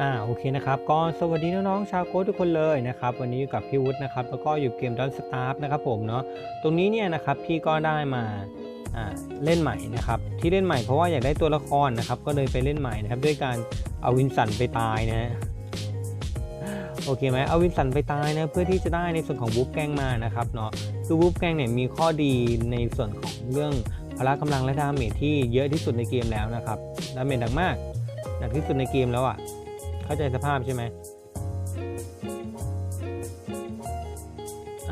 อ่าโอเคนะครับก็สวัสดีน้องๆชาวโค้ดทุกคนเลยนะครับวันนี้อยู่กับพี่วุฒินะครับแล้วก็อยู่เกมดอนสตาร์นะครับผมเนาะตรงนี้เนี่ยนะครับพี่ก็ได้มาอ่าเล่นใหม่นะครับที่เล่นใหม่เพราะว่าอยากได้ตัวละครนะครับก็เลยไปเล่นใหม่นะครับด้วยการเอาวินสันไปตายนะฮะโอเคไหมเอาวินสันไปตายนะเพื่อที่จะได้ในส่วนของบู๊แกงมานะครับเนาะคือบู๊แกงเนี่ยมีข้อดีในส่วนของเรื่องพละกำลังและดาเมจที่เยอะที่สุดในเกมแล้วนะครับดาเมจหนักมากหนักที่สุดในเกมแล้วอะ เข้าใจสภาพใช่ไหม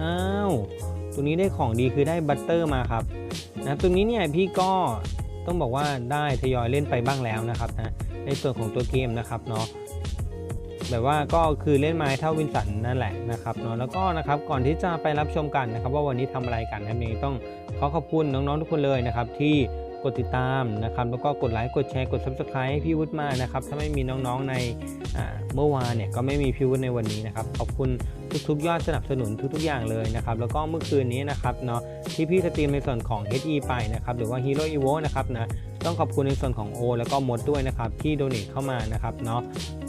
อ้าวตรงนี้ได้ของดีคือได้บัตเตอร์มาครับนะตรงนี้เนี่ยพี่ก็ต้องบอกว่าได้ทยอยเล่นไปบ้างแล้วนะครับนะในส่วนของตัวเกมนะครับเนาะแบบว่าก็คือเล่นไม้เท่าวินสันนั่นแหละนะครับเนาะแล้วก็นะครับก่อนที่จะไปรับชมกันนะครับ ว่าวันนี้ทำอะไรกันนะครับนี่ต้องขอขอบคุณน้องๆทุกคนเลยนะครับที่ กดติดตามนะครับ แล้วก็กดไลค์กดแชร์กด subscribe ให้พี่วุฒิมานะครับ ถ้าไม่มีน้องๆในเมื่อวานเนี่ยก็ไม่มีพี่วุฒิในวันนี้นะครับ ขอบคุณทุกๆ ยอดสนับสนุนทุกๆ อย่างเลยนะครับ แล้วก็เมื่อคืนนี้นะครับเนาะที่พี่สตรีมในส่วนของ HE ไปนะครับ หรือว่า Hero Evo นะครับนะ ต้องขอบคุณในส่วนของ O แล้วก็มดด้วยนะครับที่โดเนทเข้ามานะครับเนาะ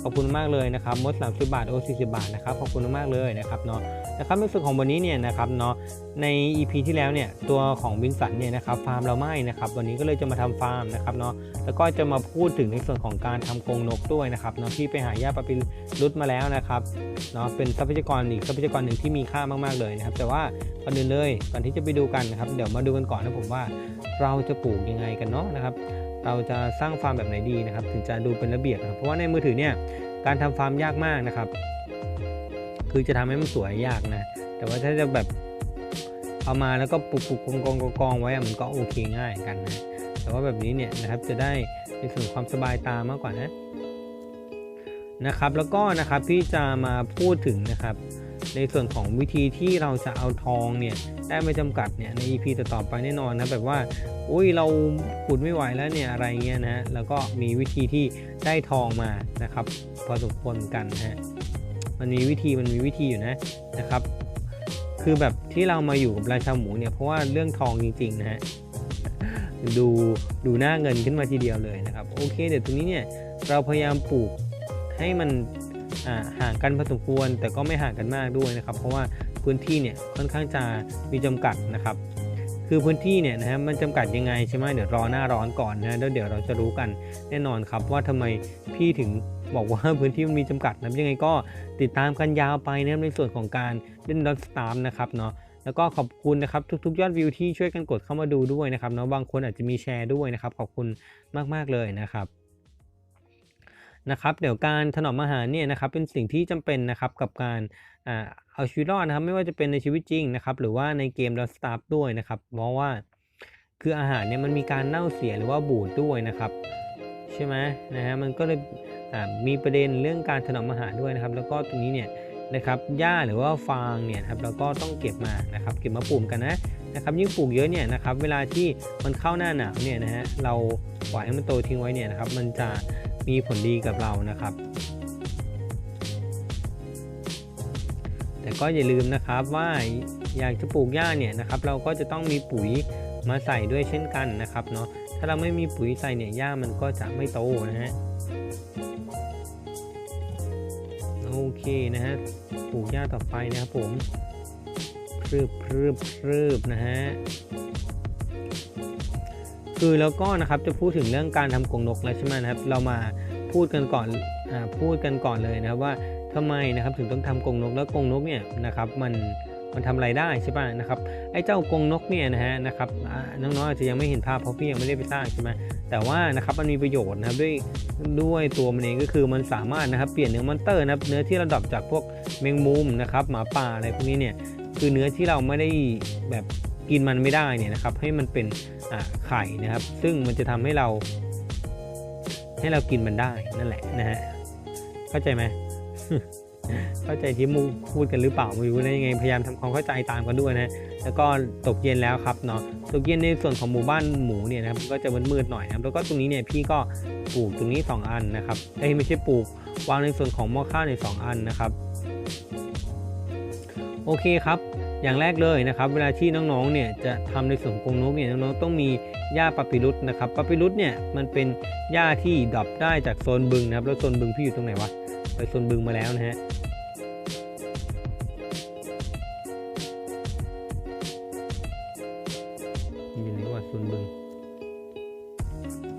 ขอบคุณมากเลยนะครับมด30 บาทโอ40 บาทนะครับขอบคุณมากเลยนะครับเนาะนะครับในส่วนของวันนี้เนี่ยนะครับเนาะใน EP ที่แล้วเนี่ยตัวของวินสันเนี่ยนะครับฟาร์มเราไม่นะครับวันนี้ก็เลยจะมาทำฟาร์มนะครับเนาะแล้วก็จะมาพูดถึงในส่วนของการทำกรงนกด้วยนะครับเนาะที่ไปหาหญ้าปาปิรุดมาแล้วนะครับเนาะเป็นทรัพยากรอีกทรัพยากรหนึ่งที่มีค่ามากๆเลยนะครับแต่ว่า อนอื่นเลยก่อนที่จะไปดูกันนะครับ เดี๋ยวมาดูกันก่อนนะผมว่าเราจะปลูกยังไงกันเนาะนะครับ เราจะสร้างฟาร์มแบบไหนดีนะครับ ถึงจะดูเป็นระเบียบนะครับเพราะว่าในมือถือเนี่ยการทำฟาร์มยากมากนะครับ คือจะทำให้มันสวยยากนะ แต่ว่าถ้าจะแบบเอามาแล้วก็ปุกปุกกกองกองกองไว้มันก็โอเคง่ายกันนะแต่ว่าแบบนี้เนี่ยนะครับจะได้ในส่วนความสบายตามากกว่านะนะครับ แล้วก็นะครับพี่จะมาพูดถึงนะครับ ในส่วนของวิธีที่เราจะเอาทองเนี่ยได้ไม่จำกัดเนี่ยใน EP ต่อๆไปแน่นอนนะแบบว่าอุ้ยเราขุดไม่ไหวแล้วเนี่ยอะไรเงี้ยนะแล้วก็มีวิธีที่ได้ทองมานะครับพอสมควรกันนะฮะมันมีวิธีมันมีวิธีอยู่นะนะครับ คือแบบที่เรามาอยู่กับราชาหมูเนี่ยเพราะว่าเรื่องทองจริงๆนะฮะดูดูหน้าเงินขึ้นมาทีเดียวเลยนะครับโอเคเดี๋ยวตรงนี้เนี่ยเราพยายามปลูกให้มัน ห่างกันพอสมควรแต่ก็ไม่ห่างกันมากด้วยนะครับ เพราะว่าพื้นที่เนี่ยค่อนข้างจะมีจำกัดนะครับ คือพื้นที่เนี่ยนะฮะมันจำกัดยังไงใช่ไหมเดี๋ยวรอหน้าร้อนก่อนนะแล้วเดี๋ยวเราจะรู้กันแน่นอนครับว่าทำไมพี่ถึงบอกว่าพื้นที่มันมีจำกัดนะยังไงก็ติดตามกันยาวไปนะในส่วนของการเล่นดอทสตาร์นะครับเนาะแล้วก็ขอบคุณนะครับทุกๆ ยอดวิวที่ช่วยกันกดเข้ามาดูด้วยนะครับเนาะบางคนอาจจะมีแชร์ด้วยนะครับขอบคุณมากๆเลยนะครับ นะครับเดี๋ยวการถนอมอาหารเนี่ยนะครับเป็นสิ่งที่จำเป็นนะครับกับการอเอาชีวิตรอดนะครับไม่ว่าจะเป็นในชีวิตจริงนะครับหรือว่าในเกมดอทสตาร์ด้วยนะครับเพราะว่าคืออาหารเนี่ยมันมีการเน่าเสียหรือว่าบูดด้วยนะครับใช่ไหมนะฮะมันก็เลยมีประเด็นเรื่องการถนอมอาหารด้วยนะครับ แล้วก็ตรงนี้เนี่ยนะครับหญ้าหรือว่าฟางเนี่ยครับเราก็ต้องเก็บมานะครับเก็บมาปลูกกันนะนะครับยิ่งปลูกเยอะเนี่ยนะครับเวลาที่มันเข้าหน้าหนาวเนี่ยนะฮะเราปล่อยให้มันโตทิ้งไว้เนี่ยนะครับมันจะ มีผลดีกับเรานะครับ แต่ก็อย่าลืมนะครับว่าอยากจะปลูกหญ้าเนี่ยนะครับเราก็จะต้องมีปุ๋ยมาใส่ด้วยเช่นกันนะครับเนาะถ้าเราไม่มีปุ๋ยใส่เนี่ยหญ้ามันก็จะไม่โตนะฮะโอเคนะฮะปลูกหญ้าต่อไปนะครับผมพรืบพรืบพรืบนะฮะ คือแล้วก็นะครับจะพูดถึงเรื่องการทำกรงนกแล้วใช่ไหมนะครับ เรามาพูดกันก่อนอพูดกันก่อนเลยนะครับว่าทำไมนะครับถึงต้องทำกรงนกแล้วกรงนกเนี่ยนะครับมันมันทำอะไรได้ใช่ป่ะนะครับไอ้เจ้ากรงนกเนี่ยนะฮะนะครับน้องๆอาจจะยังไม่เห็นภาพเพราะพี่ยังไม่ได้ไปสร้างใช่ไหมแต่ว่านะครับมันมีประโยชน์นะครับด้วยด้วยตัวมันเองก็คือมันสามารถนะครับเปลี่ยนเนื้อมอนเตอร์นะครับเนื้อที่เราดับจากพวกแมงมุมนะครับหมาป่าอะไรพวกนี้เนี่ยคือเนื้อที่เราไม่ได้แบบ กินมันไม่ได้เนี่ยนะครับให้มันเป็นไข่นะครับ ซึ่งมันจะทำให้เรา ให้เรากินมันได้นั่นแหละนะฮะเข้าใจไหมเข้าใจที่มูพูดกันหรือเปล่าไม่รู้นะยังไงพยายามทำความเข้าใจตามกันด้วยนะแล้วก็ตกเย็นแล้วครับเนาะตกเย็นในส่วนของหมู่บ้านหมูเนี่ยนะครับก็จะมืดๆหน่อยนะครับแล้วก็ตรงนี้เนี่ยพี่ก็ปลูกตรงนี้ 2 อันนะครับเอ้ไม่ใช่ปลูกวางในส่วนของหม้อข้าวใน2อันนะครับ โอเคครับ อย่างแรกเลยนะครับ เวลาที่น้องๆเนี่ยจะทำในส่วนกรงนกเนี่ยน้องๆต้องมีหญ้าปาปิรุสนะครับปาปิรุสเนี่ยมันเป็นหญ้าที่ดรอปได้จากโซนบึงนะครับแล้วโซนบึงพี่อยู่ตรงไหนวะไปโซนบึงมาแล้วนะฮะอยู่ไหนวะโซนบึง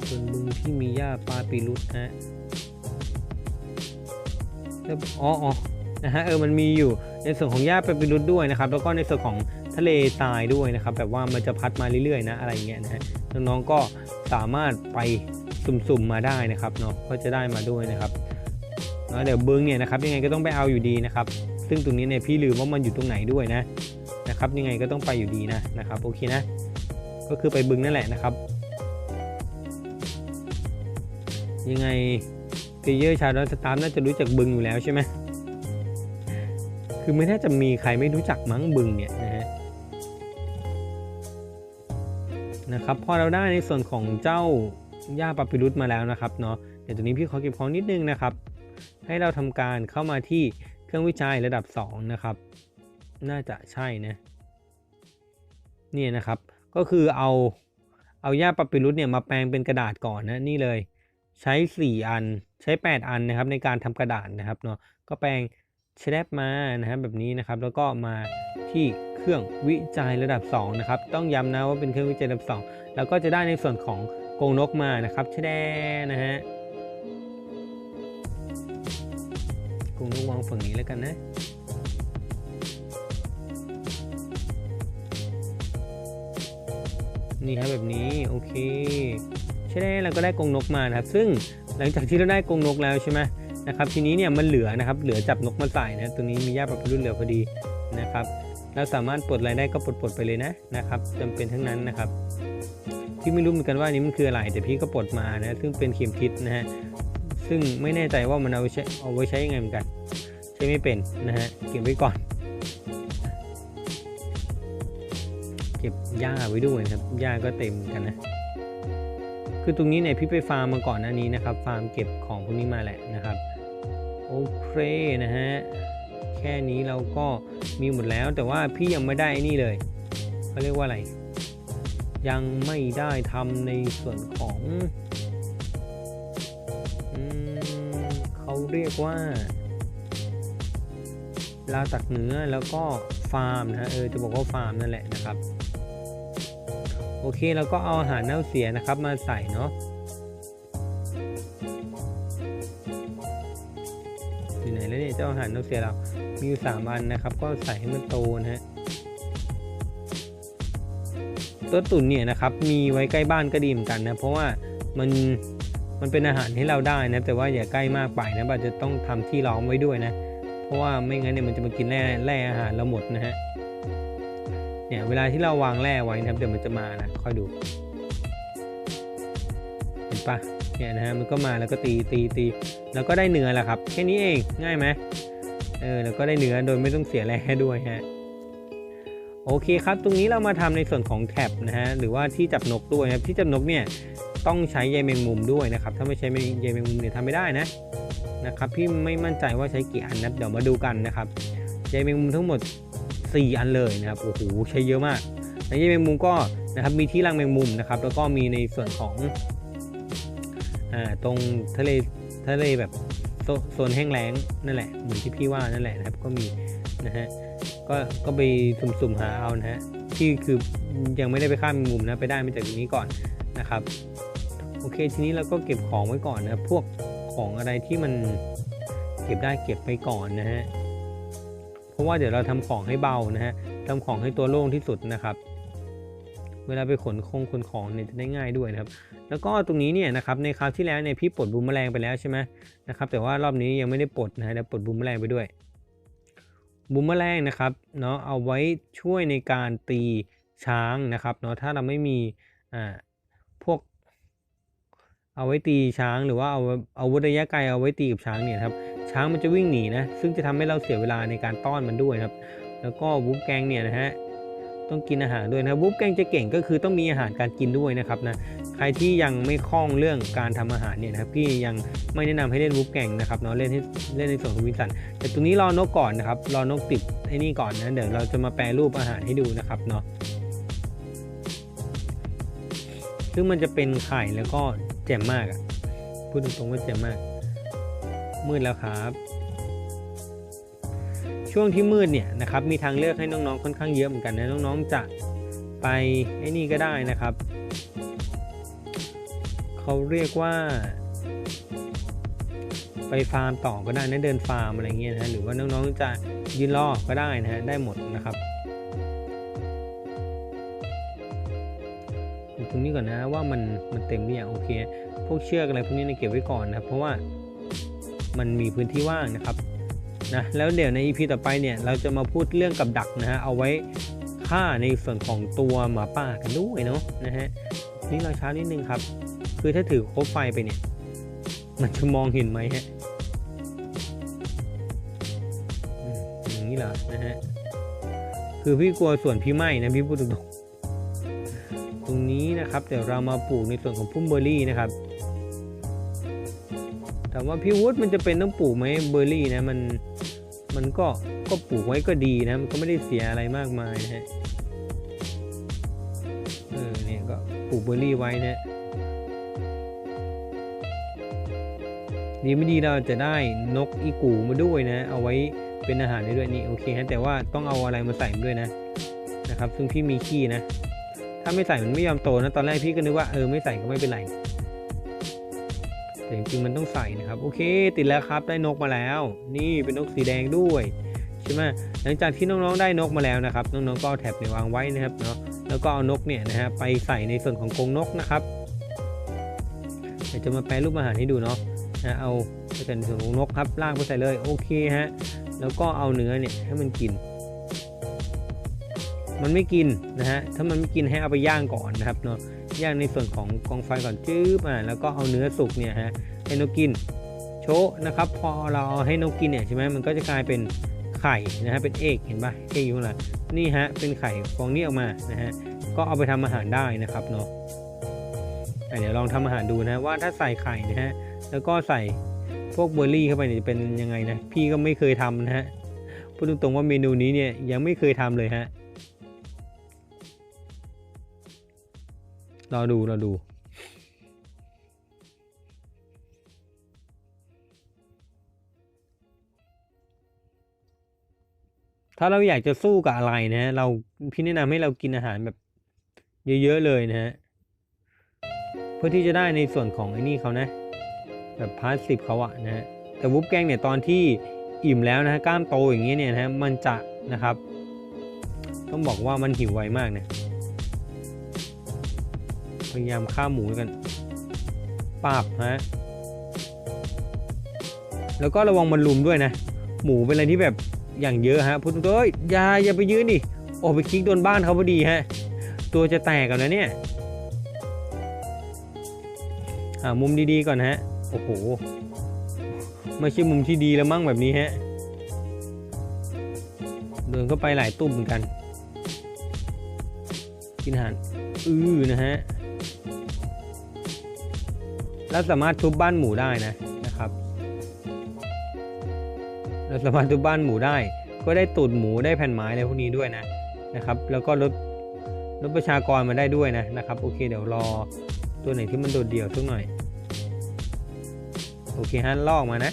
โซนบึงที่มีหญ้าปาปีรุษฮะอ๋ออ๋อนะฮะเออมันมีอยู่ ในส่วนของหญ้าปลาปีรุษด้วยนะครับ แล้วก็ในส่วนของทะเลทรายด้วยนะครับ แบบว่ามันจะพัดมาเรื่อยๆนะอะไรอย่างเงี้ยนะฮะน้องๆก็สามารถไปสุ่มๆมาได้นะครับเนาะก็จะได้มาด้วยนะครับเดี๋ยวบึงเนี่ยนะครับยังไงก็ต้องไปเอาอยู่ดีนะครับ ซึ่งตรงนี้เนี่ยพี่ลืมว่ามันอยู่ตรงไหนด้วยนะนะครับ ยังไงก็ต้องไปอยู่ดีนะนะครับโอเคนะ ก็คือไปบึงนั่นแหละนะครับ ยังไงเพเยอร์ชาวดอนสตาร์น่าจะรู้จักบึงอยู่แล้วใช่ไหม คือไม่น่าจะมีใครไม่รู้จักมั้งบึงเนี่ยนะฮะนะครับพอเราได้ในส่วนของเจ้าหญ้าปาปิรุสมาแล้วนะครับเนาะเดี๋ยวตัวนี้พี่ขอเก็บของนิดนึงนะครับ ให้เราทำการเข้ามาที่เครื่องวิจัยระดับ 2 นะครับ น่าจะใช่นะเนี่ยนะครับก็คือเอาเอาหญ้าปาปิรุสเนี่ยมาแปลงเป็นกระดาษก่อนนะนี่เลย ใช้ 4 อันใช้ 8 อันนะครับในการทำกระดาษนะครับเนาะก็แปลง แชดมานะครับแบบนี้นะครับแล้วก็มาที่เครื่องวิจัยระดับ2นะครับต้องย้ำนะว่าเป็นเครื่องวิจัยระดับ 2 แล้วก็จะได้ในส่วนของกรงนกมานะครับแชดนะฮะกรงนกวางฝั่งนี้แล้วกันนะนี่ครับแบบนี้โอเคใช่ได้เราก็ได้กรงนกมานะครับ ซึ่งหลังจากที่เราได้กรงนกแล้วใช่ไหม นะครับทีนี้เนี่ยมันเหลือนะครับเหลือจับนกมาใส่นะตัวนี้มีหญ้าปรับรุ่นเหลือพอดีนะครับเราสามารถปลดอะไรได้ก็ปลดปลดไปเลยนะนะครับจำเป็นทั้งนั้นนะครับพี่ไม่รู้เหมือนกันว่านี้มันคืออะไรแต่พี่ก็ปลดมานะซึ่งเป็นเข็มทิศนะฮะซึ่งไม่แน่ใจว่ามันเอาไว้ใช้เอาไว้ใช้ยังไงเหมือนกันใช้ไม่เป็นนะฮะเก็บไว้ก่อน เก็บหญ้าไว้ด้วยนะครับหญ้าก็เต็มกันนะ คือตรงนี้เนี่ยพี่ไปฟาร์มมาก่อนหน้านี้นะครับ ฟาร์มเก็บของพวกนี้มาแหละนะครับ โอเคนะฮะ แค่นี้เราก็มีหมดแล้ว แต่ว่าพี่ยังไม่ได้นี่เลยเขาเรียกว่าอะไร ยังไม่ได้ทำในส่วนของอเขาเรียกว่าลาวตักเนื้อแล้วก็ฟาร์มนะฮะเออจะบอกว่าฟาร์มนั่นแหละนะครับ โอเคเราก็เอาอาหารเน่าเสียนะครับมาใส่เนาะอยู่ไหนแล้วเนี่ยเจ้าอาหารเน่าเสียเรา มีอยู่สามอันนะครับ ก็ใส่ให้มันโตนะฮะตัวตุ๋นเนี่ยนะครับมีไว้ใกล้บ้านก็ดีเหมือนกันนะ เพราะว่ามันมันเป็นอาหารให้เราได้นะ แต่ว่าอย่าใกล้มากไปนะอาจะต้องทำที่ล้อมไว้ด้วยนะ เพราะว่าไม่งั้นเนี่ยมันจะมากินแร่แร่อาหารเราหมดนะฮะ เนี่ยเวลาที่เราวางแร่ไว้นะครับเดี๋ยวมันจะมานะค่อยดู เห็นปะเนี่ยนะฮะมันก็มาแล้วก็ตีตีตีแล้วก็ได้เนื้อแล้วครับ แค่นี้เองง่ายไหมเออแล้วก็ได้เนื้อโดยไม่ต้องเสียแร่ด้วยฮะโอเคครับ ตรงนี้เรามาทำในส่วนของแท็บนะฮะหรือว่าที่จับนกด้วยนะครับที่จับนกเนี่ยต้องใช้ใยแมงมุมด้วยนะครับ ถ้าไม่ใช้ใยแมงมุมเนี่ยทำไม่ได้นะนะครับพี่ไม่มั่นใจว่าใช้กี่อันนะเดี๋ยวมาดูกันนะครับใยแมงมุมทั้งหมด 4 อันเลยนะครับโอ้โหใช้เยอะมากในใยแมงมุมก็นะครับมีที่รังแมงมุมนะครับแล้วก็มีในส่วนของอ่าตรงทะเลทะเลแบบโซโซนแห้งแล้งนั่นแหละเหมือนที่พี่ว่านั่นแหละนะครับก็มีนะฮะก็ก็ไปสุ่มๆหาเอานะฮะที่คือยังไม่ได้ไปข้ามแมงมุมนะไปได้มาจากตรงนี้ก่อนนะครับโอเคทีนี้เราก็เก็บของไว้ก่อนนะพวกของอะไรที่มันเก็บได้เก็บไปก่อนนะฮะ ราะว่าเดี๋ยวเราทำของให้เบานะฮะทำของให้ตัวโล่งที่สุดนะครับ เวลาไปขนคงขนของเนี่ยจะได้ง่ายด้วยนะครับ แล้วก็ตรงนี้เนี่ยนะครับในคราวที่แล้วเนี่ยพี่ปลดบูมแมลงไปแล้วใช่ไหมนะครับ แต่ว่ารอบนี้ยังไม่ได้ปลดนะฮะเดี๋ยวปลดบูมแมลงไปด้วยบูมแมลงนะครับเนาะเอาไว้ช่วยในการตีช้างนะครับเนาะถ้าเราไม่มีอ่าพวก เอาไว้ตีช้างหรือว่าเอาเอาวุธระยะไกลเอาไว้ตีกับช้างเนี่ยครับ ช้างมันจะวิ่งหนีนะซึ่งจะทำให้เราเสียเวลาในการต้อนมันด้วยครับ แล้วก็วูฟแกงเนี่ยนะฮะต้องกินอาหารด้วยนะวูฟแกงจะเก่งก็คือต้องมีอาหารการกินด้วยนะครับนะใครที่ยังไม่คล่องเรื่องการทำอาหารเนี่ยนะครับพี่ยังไม่แนะนำให้เล่นวูฟแกงนะครับเนาะเล่นให้เล่นในส่วนของวินสัน แต่ตรงนี้รอนกก่อนนะครับรอนกติดไอ้นี่ก่อนนะเดี๋ยวเราจะมาแปรรูปอาหารให้ดูนะครับเนาะซึ่งมันจะเป็นไข่แล้วก็แจ่มมากอะพูดตรงๆว่าแจ่มมาก มืดแล้วครับ ช่วงที่มืดเนี่ยนะครับมีทางเลือกให้น้องๆค่อนข้างเยอะเหมือนกันนะน้องๆจะไปไอ้นี่ก็ได้นะครับเขาเรียกว่า ไปฟาร์มต่อก็ได้นะเดินฟาร์มอะไรเงี้ยนะหรือว่าน้องๆจะยืนรอก็ได้นะฮะได้หมดนะครับดูตรงนี้ก่อนนะว่ามันมันเต็มหรือยังโอเค พวกเชือกอะไรพวกนี้เนี่ยเก็บไว้ก่อนนะครับเพราะว่า มันมีพื้นที่ว่างนะครับนะแล้วเดี๋ยวใน EP ต่อไปเนี่ยเราจะมาพูดเรื่องกับดักนะฮะเอาไว้ฆ่าในส่วนของตัวหมาป่ากันด้วยเนาะนะฮะนี่เราช้านิดนึงครับ คือถ้าถือโคบไฟไปเนี่ย มันจะมองเห็นไหมฮะอย่างนี้เหรอนะฮะคือพี่กลัวส่วนพี่ไหม้นะพี่พูดตรงๆตรงนี้นะครับเดี๋ยวเรามาปลูกในส่วนของพุ่มเบอร์รี่นะครับ ถามว่าพี่วุฒิมันจะเป็นต้องปลูกไหมเบอร์รี่นะมันมันก็ก็ปลูกไว้ก็ดีนะ มันก็ไม่ได้เสียอะไรมากมายนะฮะเออเนี่ยก็ปลูกเบอร์รี่ไว้นะดีไม่ดีเราจะได้นกอีกูมาด้วยนะ เอาไว้เป็นอาหารได้ด้วยนี่โอเคฮะแต่ว่าต้องเอาอะไรมาใส่ด้วยนะนะครับ ซึ่งพี่มีขี้นะ ถ้าไม่ใส่มันไม่ยอมโตนะตอนแรกพี่ก็นึกว่าเออไม่ใส่ก็ไม่เป็นไร แต่จริงๆมันต้องใส่นะครับ โอเค ติดแล้วครับได้นกมาแล้ว นี่เป็นนกสีแดงด้วยใช่ไหมหลังจากที่น้องๆได้นกมาแล้วนะครับน้องๆก็เอาแท็บเนี่ยวางไว้นะครับเนาะแล้วก็เอานกเนี่ยนะฮะไปใส่ในส่วนของกรงนกนะครับเดี๋ยวจะมาแปลรูปอาหารให้ดูเนาะนะเอาไปใส่ในส่วนของนกครับลากไปใส่เลยโอเคฮะแล้วก็เอาเนื้อเนี่ยให้มันกิน มันไม่กินนะฮะถ้ามันไม่กินให้เอาไปย่างก่อนนะครับเนาะ ย่างในส่วนของกองไฟก่อนจื๊บอ่าแล้วก็เอาเนื้อสุกเนี่ยฮะให้นกกินโชะนะครับ พอเราเอาให้นกกินเนี่ยใช่ไหมมันก็จะกลายเป็นไข่นะฮะเป็นเอกเห็นปะเอกอยู่ข้างหลังนี่ฮะเป็นไข่ฟองนี้ออกมานะฮะก็เอาไปทำอาหารได้นะครับเนาะอะเดี๋ยวลองทำอาหารดูนะว่าถ้าใส่ไข่นะฮะแล้วก็ใส่พวกเบอร์รี่เข้าไปเนี่ยจะเป็นยังไงนะพี่ก็ไม่เคยทำนะฮะพูดตรงๆว่าเมนูนี้เนี่ยยังไม่เคยทำเลยฮะ รอดูรอดู ถ้าเราอยากจะสู้กับอะไรนะฮะเราพี่แนะนำให้เรากินอาหารแบบ เยอะๆเลยนะฮะเพื่อที่จะได้ในส่วนของไอ้นี่เขานะ แบบพาสซีฟเขาอะนะฮะแต่วุ้บแกงเนี่ยตอนที่อิ่มแล้วนะฮะกล้ามโตอย่างเงี้ยเนี่ยนะฮะมันจะนะครับ ต้องบอกว่ามันหิวไวมากนะ พยายามฆ่าหมูกันปาบฮะแล้วก็ระวังมันลุมด้วยนะ หมูเป็นอะไรที่แบบอย่างเยอะฮะพูดตรงๆเอ้ยอย่าอย่าไปยืนดิโอ้ไปคลิกโดนบ้านเขาพอดีฮะ ตัวจะแตกกันนะเนี่ยหามุมดีๆก่อนฮะ โอ้โห ไม่ใช่มุมที่ดีแล้วมั่งแบบนี้ฮะ เดินเข้าไปหลายตุ้มเหมือนกัน กินอาหาร อือนะฮะ แล้วสามารถทุบบ้านหมูได้นะนะครับเราสามารถทุบบ้านหมูได้ ก็ได้ตูดหมูได้แผ่นไม้อะไรพวกนี้ด้วยนะนะครับ แล้วก็ลดลดประชากรมาได้ด้วยนะนะครับโอเคเดี๋ยวรอตัวไหนที่มันโดดเดี่ยวสักหน่อยโอเคฮะลอกมานะ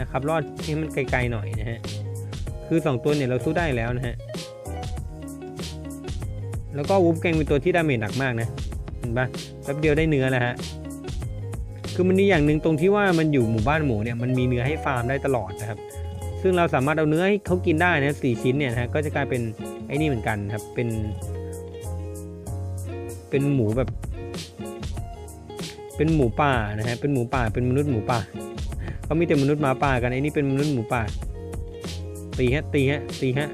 นะครับรอดให้มันไกลๆหน่อยนะฮะคือ 2 ตัวเนี่ยเราสู้ได้แล้วนะฮะแล้วก็วูฟแกงเป็นตัวที่ดาเมจหนักมากนะเห็นปะแป๊บเดียวได้เนื้อแล้วฮะ คือมันดีอย่างหนึ่งตรงที่ว่ามันอยู่หมู่บ้านหมูเนี่ยมันมีเนื้อให้ฟาร์มได้ตลอดนะครับ ซึ่งเราสามารถเอาเนื้อให้เขากินได้นะสี่ชิ้นเนี่ยนะก็จะกลายเป็นไอ้นี่เหมือนกันครับ เป็น เป็นหมูแบบ เป็นหมูป่านะฮะเป็นหมูป่าเป็นมนุษย์หมูป่าเขามีแต่มนุษย์หมาป่ากันไอ้นี่เป็นมนุษย์หมูป่าตีฮะตีฮะตีฮะ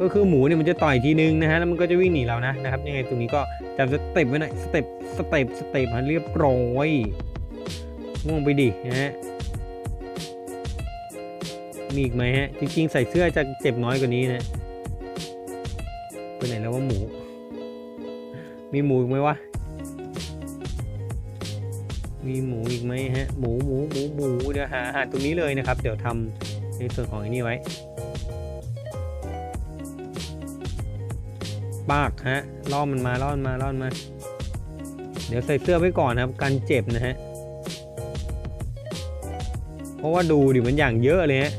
ก็คือหมูเนี่ยมันจะต่อยทีนึงนะฮะแล้วมันก็จะวิ่งหนีเรานะนะครับยังไงตรงนี้ก็จำสเต็ปไว้หน่อยสเต็ป สเต็ปสเต็ปฮะเรียบร้อยง่วงไปดินะฮะมีอีกไหมฮะ จริงๆ ใส่เสื้อจะเจ็บน้อยกว่านี้นะไปไหนแล้วว่าหมู มีหมูอีกไหมวะ มีหมูอีกไหมฮะ หมูหมูหมูหมูเดี๋ยวหาหาตรงนี้เลยนะครับ เดี๋ยวทำในส่วนของอ้นี่ไว้ ปากฮะล่อมันมาล่อมันมาล่อมันมา เดี๋ยวใส่เสื้อไว้ก่อนนะครับกันเจ็บนะฮะ เพราะว่าดูดิมันอย่างเยอะเลยฮะ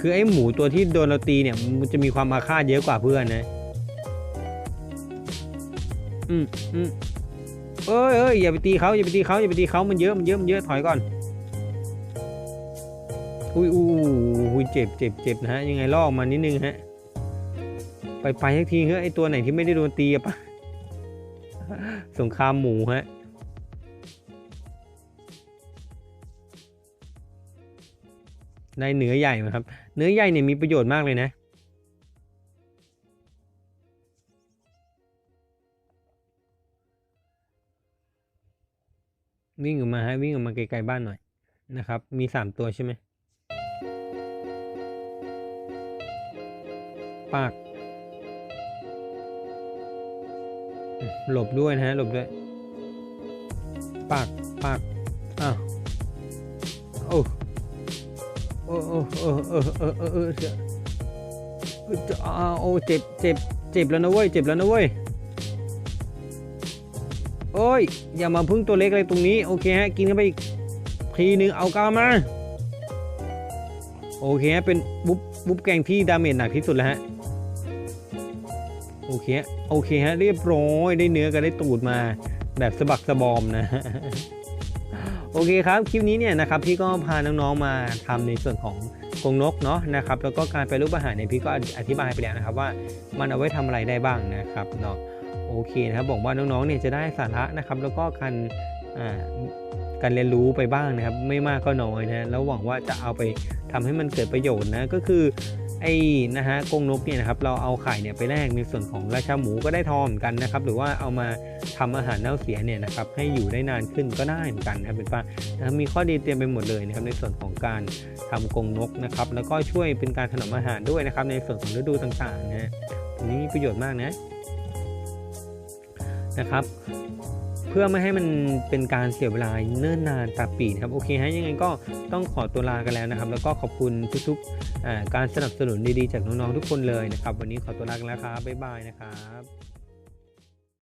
คือไอ้หมูตัวที่โดนเราตีเนี่ย มันจะมีความอาฆาตเยอะกว่าเพื่อนนะ อืมอืมเอ้ยเอ้ยอย่าไปตีเขาอย่าไปตีเขาอย่าไปตีเขามันเยอะมันเยอะมันเยอะถอยก่อน อุ้ยอุ้ยอุ้ยเจ็บเจ็บเจ็บนะฮะยังไงลอกมานิดนึงฮะ ไปไปทักทีเฮ้ยไอตัวไหนที่ไม่ได้โดนตีอะปะสงครามหมูฮะได้เนื้อใหญ่มาครับ เนื้อใหญ่เนี่ยมีประโยชน์มากเลยนะ วิ่งออกมาฮะวิ่งออกมาไกลๆบ้านหน่อยนะครับ มีสามตัวใช่ไหมปาก หลบด้วยนะฮะหลบด้วยปากปากอ้าวโอ้โอ้โอ้โอ้เออเออเออเออเจ็บอ้โอ้เจ็บเจ็บเจ็บแล้วนะเว้ยเจ็บแล้วนะเว้ยโอ้ยอย่ามาพึ่งตัวเล็กอะไรตรงนี้โอเคฮะกินเข้าไปอีกทีนึงเอากามาโอเคฮะเป็นบุ๊บบุ๊บแกงที่ดาเมจหนักที่สุดแล้วฮะ โอเคฮะโอเคฮะเรียบร้อยได้เนื้อก็ได้ตูดมาแบบสะบักสะบอมนะโอเคครับคลิปนี้เนี่ยนะครับพี่ก็พาน้องๆมาทำในส่วนของกรงนกเนาะนะครับแล้วก็การไปรูปอาหารเนี่ยพี่ก็อธิบายไปแล้วนะครับว่ามันเอาไว้ทำอะไรได้บ้างนะครับเนาะโอเคนะครับบอกว่าน้องๆเนี่ยจะได้สาระนะครับแล้วก็การการเรียนรู้ไปบ้างนะครับ ไม่มากก็น้อยนะแล้วหวังว่าจะเอาไปทำให้มันเกิดประโยชน์นะก็คือ ไอ้นะฮะกงนกเนี่ยนะครับเราเอาไข่เนี่ยไปแลกในส่วนของราชาหมูก็ได้ทองเหมือนกันนะครับ หรือว่าเอามาทำอาหารเน่าเสียเนี่ยนะครับให้อยู่ได้นานขึ้นก็ได้เหมือนกันนะครับเป็นป่ะนะมีข้อดีเตรียมไปหมดเลยนะครับในส่วนของการทำกงนกนะครับแล้วก็ช่วยเป็นการถนอมอาหารด้วยนะครับในส่วนของฤดูต่างๆนะฮะตรงนี้มีประโยชน์มากนะนะครับ พื่อไม่ให้มันเป็นการเสียเวลาเนิ่นนานตาปีนะครับโอเคฮะยังไงก็ต้องขอตัวลากันแล้วนะครับ แล้วก็ขอบคุณทุกๆการสนับสนุนดีๆจากน้องๆทุกคนเลยนะครับ วันนี้ขอตัวลากันแล้วครับบ๊ายบายนะครับ